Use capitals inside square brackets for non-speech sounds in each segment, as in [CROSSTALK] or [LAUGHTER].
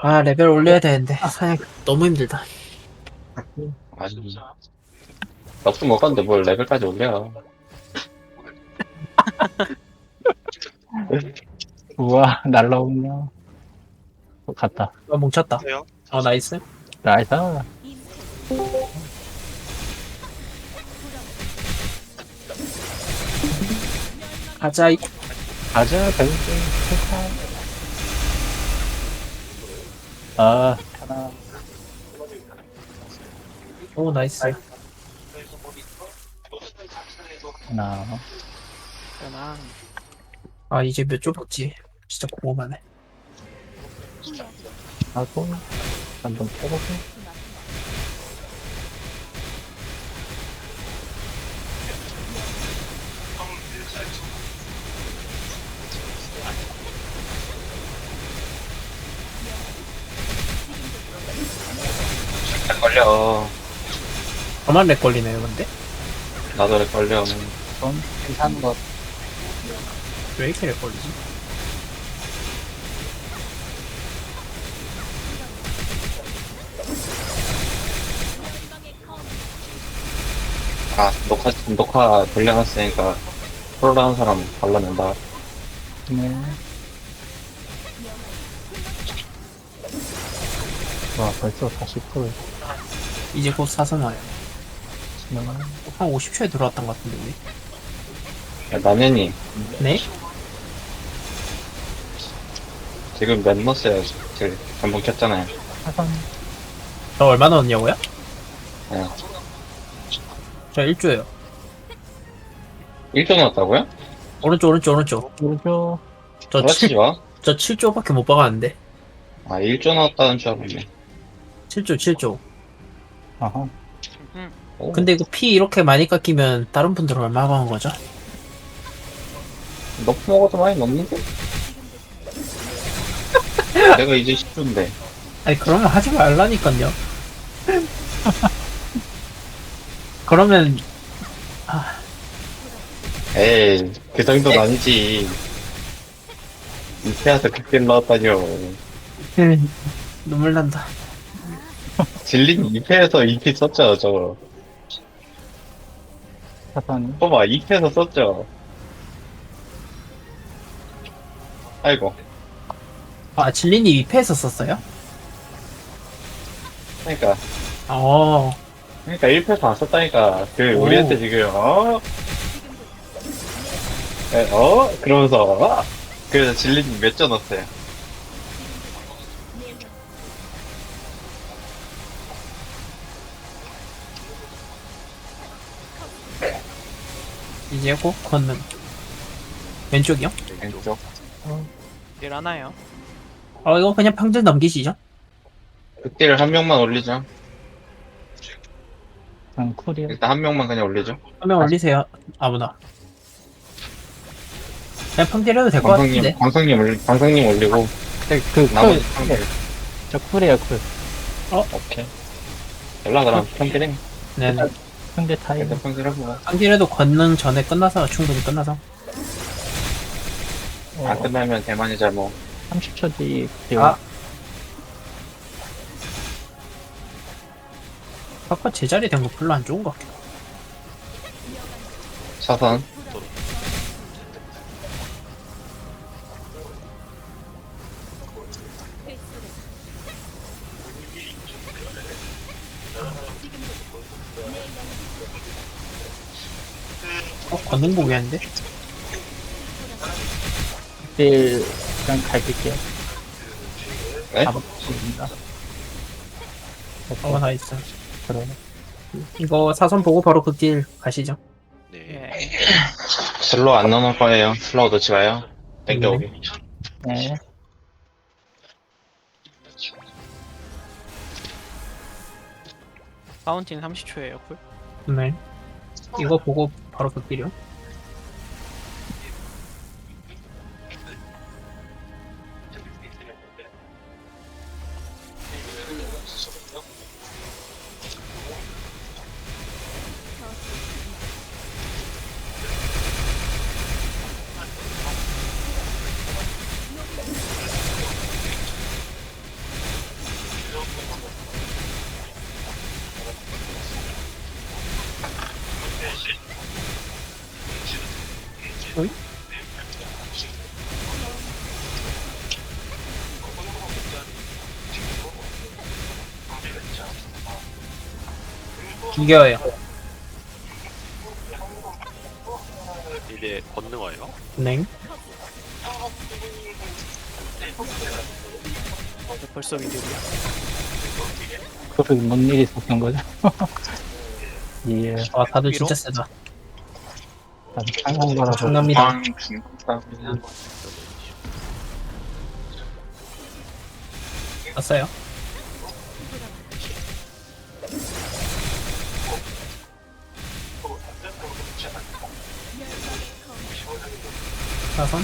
아 레벨 올려야 되는데 사냥 너무 힘들다 아니. 넉수 먹었는데 뭘 레벨까지 올려. [LAUGHS] 우와, 날라오냐. 어, 갔다. 아 뭉쳤다 돼요? 어 나이스 나이스. 가자 이 가자, 벤츠. 아, 하나. 오 나이스 하나. 아 이제 몇조 먹지 진짜 궁금하네 하고, 한번. 렉 걸려. 저만 렉 걸리네요 근데 나도 렉 걸려. 좀 괜찮은 것. 왜 이렇게 렉 걸리지 아, 녹화, 녹화 돌려놨으니까 프로로 하는 사람 발라낸다. 네. 와, 벌써 40%. 이제 곧 사선 와요 네. 한 50초에 들어왔던 것 같은데 우리 야, 남현이, 네? 지금 멤버스에 지금 전부 켰잖아요. 사선. 저 얼마 넣었냐고요? 예. 저 1조예요 1조 넣었다고요? 오른쪽 오른쪽 오른쪽 오른쪽. 저, 그렇지 7, 마. 저 7조밖에 못 박았는데 아, 1조 넣었다는 줄 알았네. 7조 7조 아하. 오, 근데 이거 피 이렇게 많이 깎이면 다른 분들은 얼마 박은 거죠? 너프 먹어도 많이 넣는데? [LAUGHS] 내가 이제 10조인데. 아니 그러면 하지 말라니까요 그러면 에이, 그 정도는 아니지. 이태아서 그렇게 넣었다뇨. 눈물 난다 질린 2패에서 2피 썼죠, 저거. 사선. 봐봐, 2패에서 썼죠. 아이고. 아 진린이 2패에서 썼어요? 그러니까, 어 그러니까 1패에서 안 썼다니까. 그, 오. 우리한테 지금, 어? 에, 어? 그러면서, 어? 그래서 질린이 몇점 넣었어요? 이제 곧 걷는 왼쪽이요? 왼쪽. 일 하나요? 어 이거 그냥 평균 넘기시죠? 극딜을 한 명만 올리죠. 그냥 쿨이요. 일단 한 명만 그냥 올리죠. 화면 올리세요 아무나 그냥 평딜해도 될 것 같은데 광성님 올리, 광성님 올리고, 네, 그, 나머지 쿨. 평딜. 저 쿨이에요, 쿨. 오케이. 연락 그럼 평딜해. 네네 상대 타임. 일단 평딜 해보고. 평딜해도 걷는 전에 끝나서 충분히 끝나서 어, 안 끝나면 대만이자 뭐. 30초 뒤. 아. 아까 제자리 된 거 별로 안 좋은 것 같아 사선. 걷는 보기였는데 딜, 그냥 갈길게요. 네? 잡았습니다. 어 나이스 그럼. 이거 사선 보고 바로 그 길 가시죠 네. 슬로우 안 넣어놓을 거예요. 슬로우 넣지 마요. 땡겨오기. 네. 파운틴 30초예요, 쿨. 네 이거 보고 바로 그 길이요 이겨요. 이제 권능 와요? 네. 벌써 미들이야. 그렇게 뭔 일이 있었던 거죠? [LAUGHS] 예, 아, 다들? 진짜 세다. 거라서. 장난입니다. 왔어요. 사선.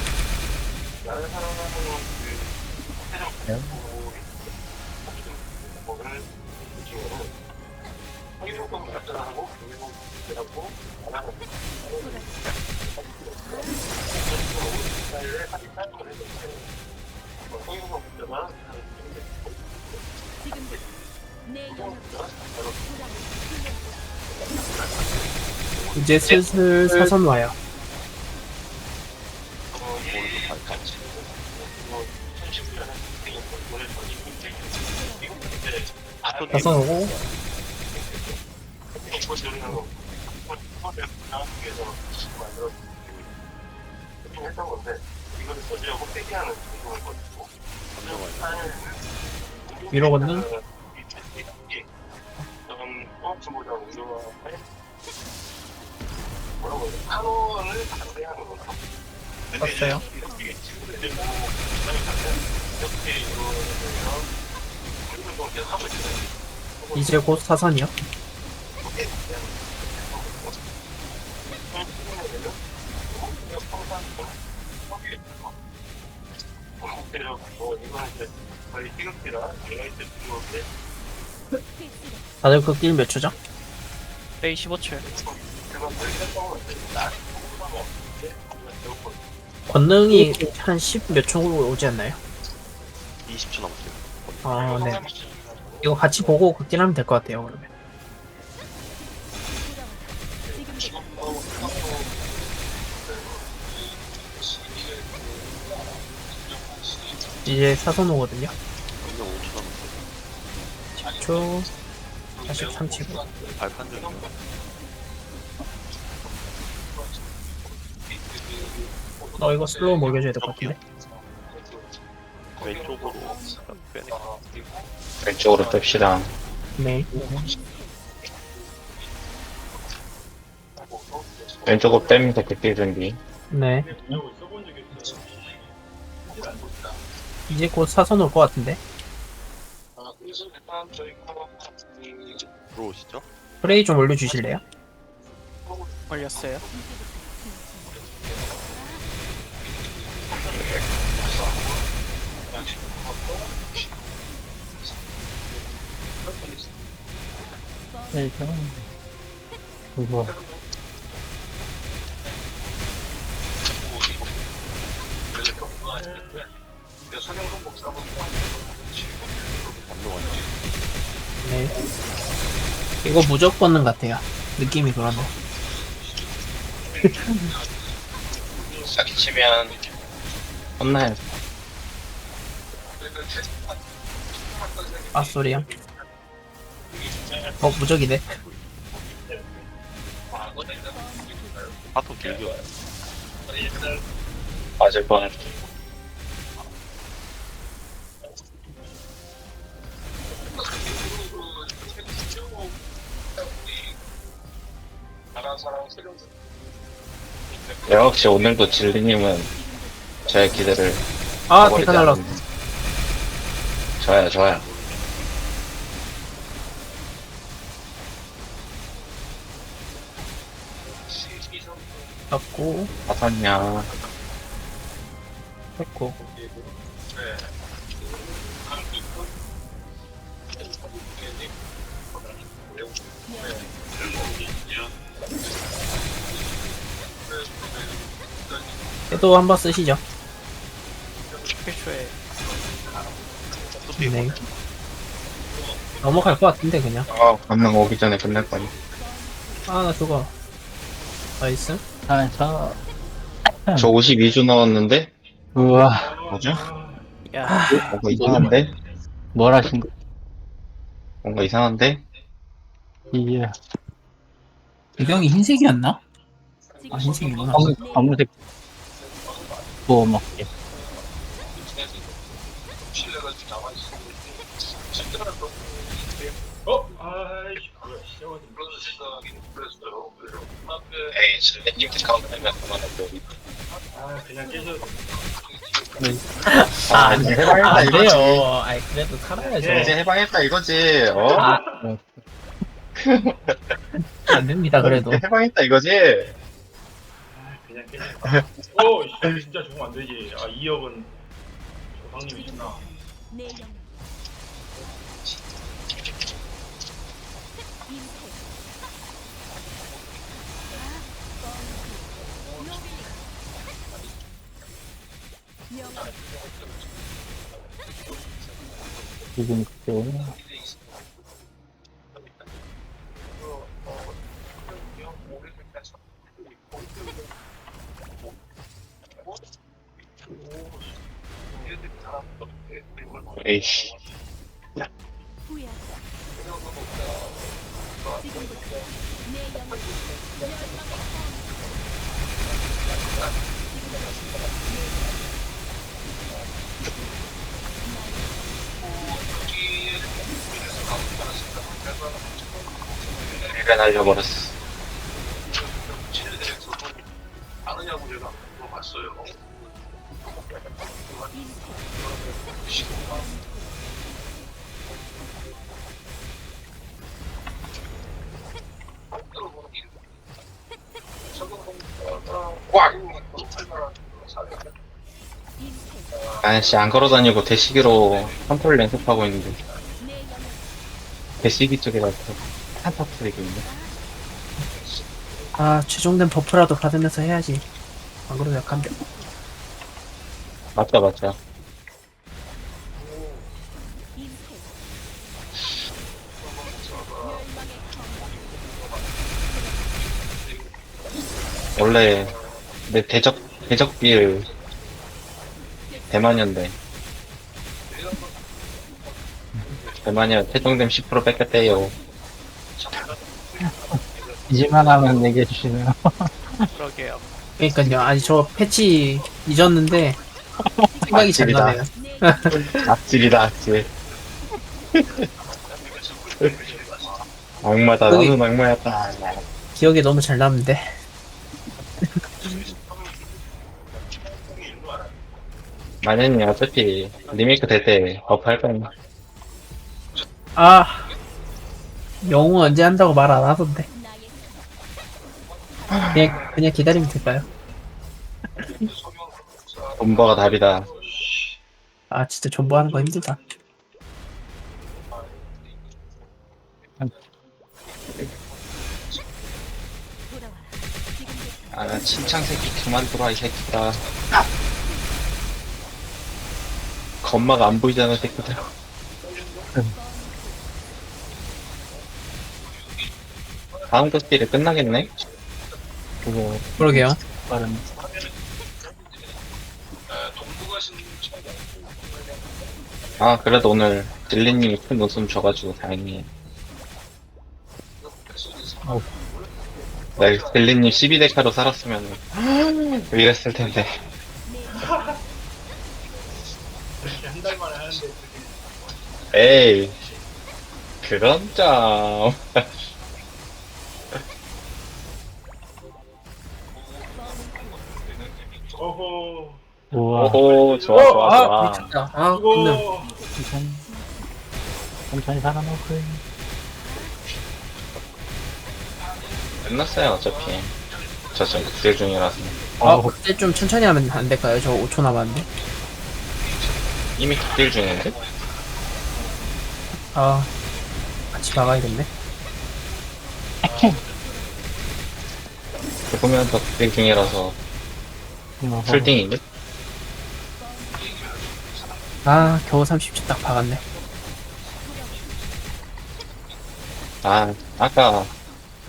이제 슬슬 사선 와요. 오른쪽 발칸. 사선 오고 권능 와요. 위로 걷는 왔어요. 이제 곧 사선이요. 다들 그길 몇 초죠? 레이 15초요. 권능이 한 10몇 초로 오지 않나요? 20초 남았어요. 아, 네. 이거 같이 보고 극딜 하면 될 것 같아요, 그러면. 이제 사선 오거든요. 권능 5초 남았어요. 10초, 43치고. 발칸 중이요. 어, 이거 슬로우 먹여줘야 될 것 같은데. 왼쪽으로 빼내. 왼쪽으로 뺍시다. 네. 왼쪽으로 빼면서 그때 준비. 네. 이제 곧 사선 올 것 같은데. 들어오시죠? 프레이 좀 올려주실래요? 걸렸어요. 권능 와요. 네. 이거 것 같아요. 느낌이 그러네. 싹 치면 혼나요. 아, 소리야. 어, 무적이네. 파토 길게 와요. 맞을 뻔. 역시 오늘도 진리님은 저의 기대를 아, 데카 날라. 좋아요, 좋아요. 잡고, 사선이야. 했고. 또한번 쓰시죠. 1초에 네. 넘어갈 것 같은데, 그냥. 어, 건능 오기 전에 끝낼 거니. 아, 나 그거. 나이스. 아, 저저 52주 넣었는데? 우와 뭐죠? 야 뭔가 이상한데? 뭘 하신 거? 뭔가 이상한데? 이게 배경이 흰색이었나? 아 흰색이구나 검, 검은색 구워 먹 게. 에이, 슬래님 디스카운트 되면 그만하고. 아, 아, 이제 해방했다 안 이거지. 돼요 아이 그래도 살아야죠 이제 해방했다 이거지. 어? 아, 어, [LAUGHS] 안 됩니다 그래도 이제 해방했다 이거지. 그냥 그냥 어 씨, 진짜 죽으면 안 되지 아 2억은 조상님이 있나 내 영역 임팩 명령 지금 그때 오늘 에이씨. 일가 날려버렸어. 꽉! 임팩 아저씨 안 걸어다니고 대시기로 컨트롤 연습하고 있는데 대시기 쪽에 가서 트리고 있네. 아 최종된 버프라도 받으면서 해야지 안 그러면 약한데 맞다 맞다. 원래 내 대적 대적빌 대만이었는데 대만이야 최종됨 10% 뺏겼대요. 이지만 하면 얘기해 주시네요. 그러게요. 그러니까요 아니 저 패치 잊었는데 생각이 잘 악질이다. 나네요 내 악질이다 악질. 악마다 거기- 나는 악마였다. 기억에 너무 잘 남는데 만약에 어차피 리메이크 될 때 버프 할 거야. 아 영웅 언제 한다고 말 안 하던데 그냥 그냥 기다리면 될까요? 본버가 답이다. 아 진짜 존버하는 거 힘들다 아 친창 새끼 그만 들어와 이 새끼다. 건마가 안 보이잖아 새끼들. 다음 것들이 끝나겠네? 그거 그러게요 빠른 아 그래도 오늘 딜리님이 큰 웃음 줘가지고 다행이에요. 어. 나 딜리님 12대카로 살았으면 이랬을 텐데. 에이 그런 점. 어허. 우와. 오호 좋아 좋아 아 좋아. 미쳤다. 아 근데 이거 천천히. 천천히 살아놓고. 끝났어요 어차피. 저 지금 극딜 중이라서. 아 어, 그때 좀 천천히 하면 안 될까요? 저 5초 남았는데? 이미 극딜 중인데? 아 같이 막아야겠네. 죽으면 더 극딜 중이라서 어, 풀딩인데? 아 겨우 30초 딱 박았네. 아 아까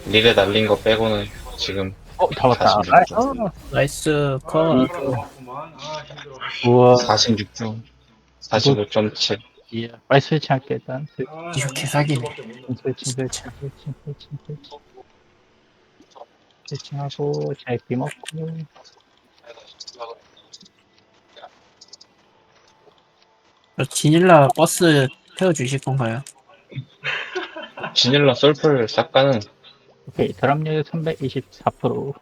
릴에 날린 거 빼고는 지금 어 잡았다. 46초. 아, 나이스. 컷. 우와. 46점 45.7예 빨리 스위치할게 일단. 아, 이거 개사기네. 이거밖에 못 넣어. 스위치 스위치 스위치 스위치 스위치. 스위칭하고 제비 먹고 저 지닐라 버스 태워주실 건가요? 지닐라 솔플 싹 가는 오케이 드랍률 324%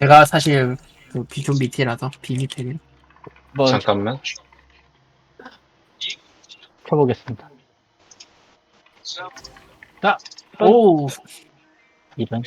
제가 사실 그 비좀 밑이라서 비밑에는. 한번 잠깐만. 켜보겠습니다. 자 오! 이런